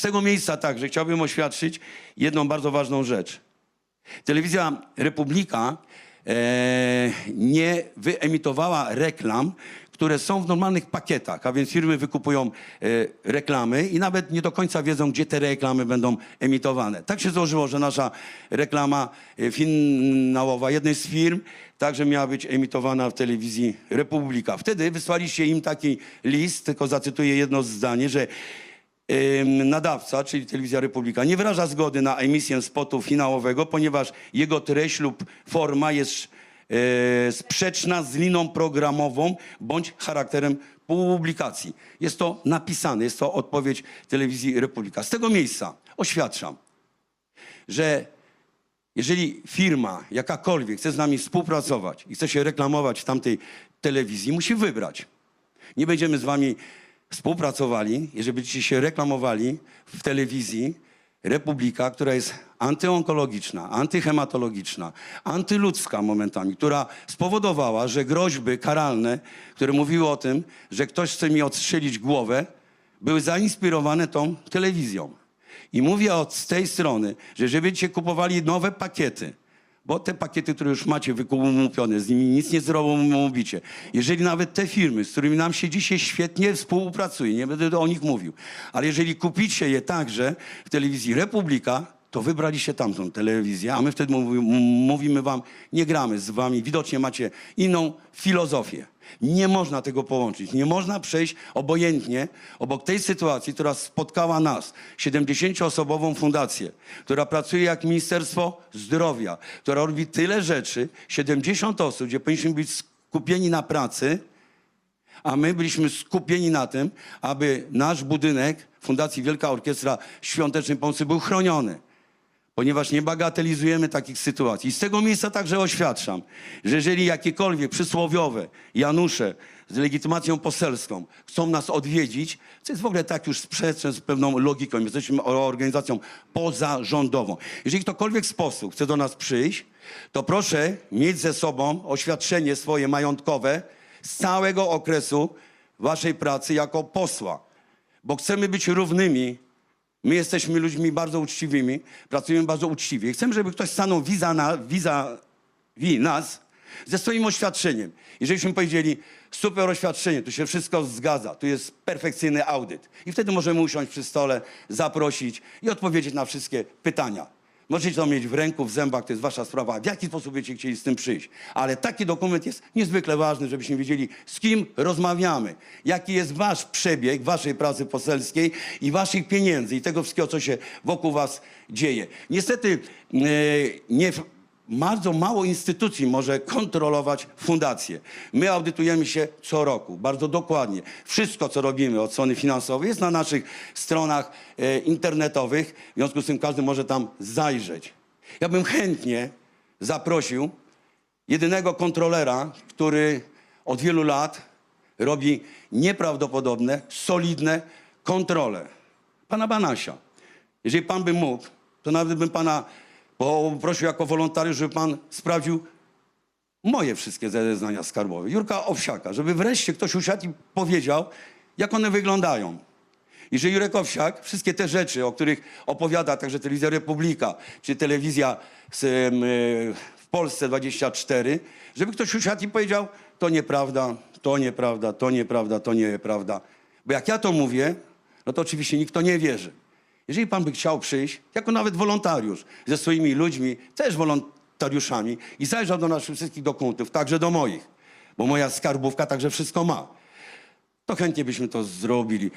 Z tego miejsca także chciałbym oświadczyć jedną bardzo ważną rzecz. Telewizja Republika e, nie wyemitowała reklam, które są w normalnych pakietach, a więc firmy wykupują e, reklamy i nawet nie do końca wiedzą, gdzie te reklamy będą emitowane. Tak się złożyło, że nasza reklama e, finałowa jednej z firm także miała być emitowana w telewizji Republika. Wtedy wysłaliście im taki list, tylko zacytuję jedno zdanie, że nadawca, czyli Telewizja Republika, nie wyraża zgody na emisję spotu finałowego, ponieważ jego treść lub forma jest e, sprzeczna z liną programową bądź charakterem publikacji. Jest to napisane, jest to odpowiedź Telewizji Republika. Z tego miejsca oświadczam, że jeżeli firma jakakolwiek chce z nami współpracować i chce się reklamować w tamtej telewizji, musi wybrać. Nie będziemy z wami współpracowali, jeżeli będziecie się reklamowali w telewizji Republika, która jest antyonkologiczna, antyhematologiczna, antyludzka momentami, która spowodowała, że groźby karalne, które mówiły o tym, że ktoś chce mi odstrzelić głowę, były zainspirowane tą telewizją. I mówię od z tej strony, że będziecie kupowali nowe pakiety, bo te pakiety, które już macie wykupione, z nimi nic nie zrobicie. Jeżeli nawet te firmy, z którymi nam się dzisiaj świetnie współpracuje, nie będę o nich mówił, ale jeżeli kupicie je także w telewizji Republika, to wybraliście tamtą telewizję, a my wtedy mówimy wam, nie gramy z wami, widocznie macie inną filozofię. Nie można tego połączyć. Nie można przejść obojętnie obok tej sytuacji, która spotkała nas, 70-osobową fundację, która pracuje jak Ministerstwo Zdrowia, która robi tyle rzeczy, 70 osób, gdzie powinniśmy być skupieni na pracy, a my byliśmy skupieni na tym, aby nasz budynek Fundacji Wielka Orkiestra Świątecznej Pomocy był chroniony. Ponieważ nie bagatelizujemy takich sytuacji. I z tego miejsca także oświadczam, że jeżeli jakiekolwiek przysłowiowe Janusze z legitymacją poselską chcą nas odwiedzić, co jest w ogóle tak już sprzeczne z pewną logiką. Jesteśmy organizacją pozarządową. Jeżeli ktokolwiek sposób chce do nas przyjść, to proszę mieć ze sobą oświadczenie swoje majątkowe z całego okresu waszej pracy jako posła. Bo chcemy być równymi My jesteśmy ludźmi bardzo uczciwymi, pracujemy bardzo uczciwie. Chcemy, żeby ktoś stanął wiza na, wiza, wi nas ze swoim oświadczeniem. Jeżeliśmy powiedzieli, super oświadczenie, tu się wszystko zgadza, tu jest perfekcyjny audyt. I wtedy możemy usiąść przy stole, zaprosić i odpowiedzieć na wszystkie pytania. Możecie to mieć w ręku, w zębach, to jest wasza sprawa, w jaki sposób będziecie chcieli z tym przyjść. Ale taki dokument jest niezwykle ważny, żebyśmy wiedzieli, z kim rozmawiamy, jaki jest wasz przebieg waszej pracy poselskiej i waszych pieniędzy i tego wszystkiego, co się wokół was dzieje. Niestety e, nie, bardzo mało instytucji może kontrolować fundację. My audytujemy się co roku, bardzo dokładnie. Wszystko, co robimy od strony finansowej jest na naszych stronach e, internetowych, w związku z tym każdy może tam zajrzeć. Ja bym chętnie zaprosił jedynego kontrolera, który od wielu lat robi nieprawdopodobne, solidne kontrole. Pana Banasia. Jeżeli pan by mógł, to nawet bym pana poprosił jako wolontariusz, żeby pan sprawdził moje wszystkie zeznania skarbowe. Jurka Owsiaka, żeby wreszcie ktoś usiadł i powiedział, jak one wyglądają. I że Jurek Owsiak wszystkie te rzeczy, o których opowiada także telewizja Republika, czy telewizja z, e, w Polsce 24, żeby ktoś usiadł i powiedział, to nieprawda, to nieprawda, to nieprawda, to nieprawda. Bo jak ja to mówię, no to oczywiście nikt to nie wierzy. Jeżeli pan by chciał przyjść, jako nawet wolontariusz, ze swoimi ludźmi, też wolontariuszami i zajrzał do naszych wszystkich dokumentów, także do moich, bo moja skarbówka także wszystko ma, to chętnie byśmy to zrobili.